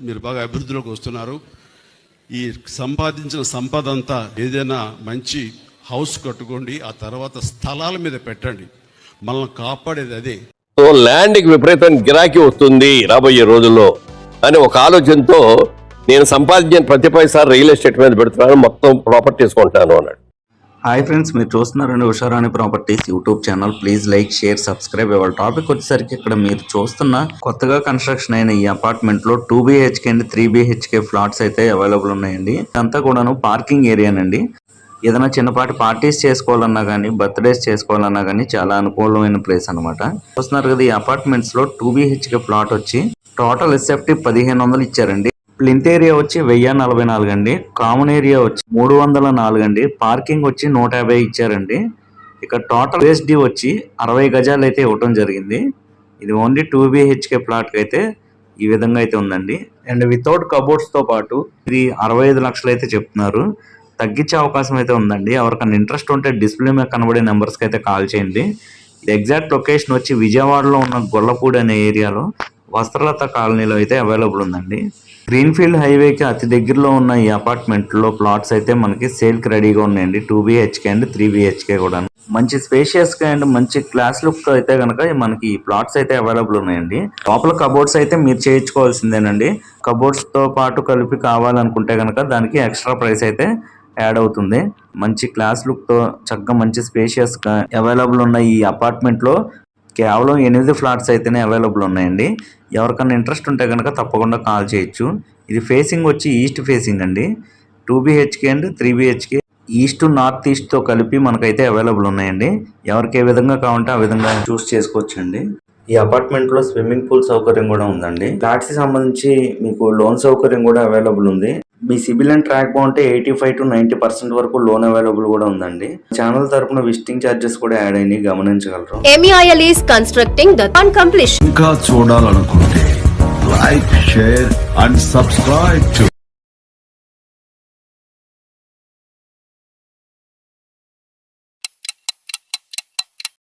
మీరు బాగా అభివృద్ధిలోకి వస్తున్నారు. ఈ సంపాదించిన సంపద అంతా ఏదైనా మంచి హౌస్ కట్టుకోండి ఆ తర్వాత స్థలాల మీద పెట్టండి. మనల్ని కాపాడేది అదే. సో ల్యాండ్కి విపరీతమైన గిరాకీ వస్తుంది రాబోయే రోజుల్లో. అని ఒక ఆలోచనతో నేను సంపాదించిన ప్రతి పైసారి రియల్ ఎస్టేట్ మీద పెడుతున్నాను మొత్తం ప్రాపర్టీస్ తీసుకుంటాను అన్నాడు. హాయ్ ఫ్రెండ్స్ మీరు చూస్తున్నారండి Usharani properties YouTube channel. Please like share subscribe. ఇవాళ టాపిక్ వచ్చేసరికి ఇక్కడ మీరు చూస్తున్న కొత్తగా కన్స్ట్రక్షన్ అయిన ఈ అపార్ట్మెంట్లో టూ బిహెచ్కే అండి త్రీ బిహెచ్కే ఫ్లాట్స్ అయితే అవైలబుల్ ఉన్నాయండి. ఇదంతా కూడాను పార్కింగ్ ఏరియానండి ఏదైనా చిన్నపాటి పార్టీస్ చేసుకోవాలన్నా కానీ బర్త్డేస్ చేసుకోవాలన్నా కానీ చాలా అనుకూలమైన ప్లేస్ అన్నమాట. చూస్తున్నారు కదా ఈ అపార్ట్మెంట్స్లో టూ బిహెచ్కే ఫ్లాట్ వచ్చి టోటల్ ఎస్ఎఫ్టీ పదిహేను వందలు ఇచ్చారండి. ప్లింత్ ఏరియా వచ్చి వెయ్యి నలభై నాలుగు అండి. కామన్ ఏరియా వచ్చి మూడు వందల నాలుగు అండి. పార్కింగ్ వచ్చి నూట యాభై ఇచ్చారండి. ఇక టోటల్ ఎస్డి వచ్చి అరవై గజాలు అయితే ఇవ్వటం జరిగింది. ఇది ఓన్లీ టూ బిహెచ్కే ప్లాట్కి అయితే ఈ విధంగా అయితే ఉందండి. అండ్ వితౌట్ కబోర్డ్స్తో పాటు ఇది అరవై ఐదు లక్షలు అయితే చెప్తున్నారు. తగ్గించే అవకాశం అయితే ఉందండి. ఎవరికైనా ఇంట్రెస్ట్ ఉంటే డిస్ప్లే మీద కనబడే నెంబర్స్కి అయితే కాల్ చేయండి. ఇది ఎగ్జాక్ట్ లొకేషన్ వచ్చి విజయవాడలో ఉన్న గొల్లపూడి అనే ఏరియాలో వస్త్రలత కాలనీలో అయితే అవైలబుల్ ఉందండి. గ్రీన్ఫీల్డ్ హైవేకి అతి దగ్గరలో ఉన్న ఈ అపార్ట్మెంట్లో ప్లాట్స్ అయితే మనకి సేల్కి రెడీగా ఉన్నాయండి. Two BHK and three BHK కూడా మంచి స్పేషియస్గా అండ్ మంచి క్లాస్ లుక్తో అయితే కనుక మనకి ఈ ప్లాట్స్ అయితే అవైలబుల్ ఉన్నాయండి. లోపల కబోర్డ్స్ అయితే మీరు చేయించుకోవాల్సిందేనండి. కబోర్డ్స్తో పాటు కలిపి కావాలనుకుంటే కనుక దానికి ఎక్స్ట్రా ప్రైస్ అయితే యాడ్ అవుతుంది. మంచి క్లాస్ లుక్తో చక్కగా మంచి స్పేషియస్గా అవైలబుల్ ఉన్న ఈ అపార్ట్మెంట్లో కేవలం ఎనిమిది ఫ్లాట్స్ అయితేనే అవైలబుల్ ఉన్నాయండి. ఎవరికైనా ఇంట్రెస్ట్ ఉంటే కనుక తప్పకుండా కాల్ చేయొచ్చు. ఇది ఫేసింగ్ వచ్చి ఈస్ట్ ఫేసింగ్ అండి. Two BHK and three BHK east north ఈస్ట్తో కలిపి మనకైతే అవైలబుల్ ఉన్నాయండి. ఎవరికి ఏ విధంగా కావాలంటే ఆ విధంగా చూస్ చేసుకోవచ్చు అండి ఈ అపార్ట్మెంట్లో స్విమ్మింగ్ పూల్ సౌకర్యం కూడా ఉందండి. ఫ్లాట్స్కి సంబంధించి మీకు లోన్ సౌకర్యం కూడా అవైలబుల్ ఉంది. మీ సిబిల్ అండ్ ట్రాక్ బాగుంటే eighty five to ninety percent వరకు లోన్ అవైలబుల్ కూడా ఉందండి ఛానల్ తరపున విజిటింగ్ ఛార్జెస్ కూడా యాడ్ అయినాయి గమనించగలరు is constructing the on completion. ఇంకా చూడాలనుకుంటే like share and subscribe to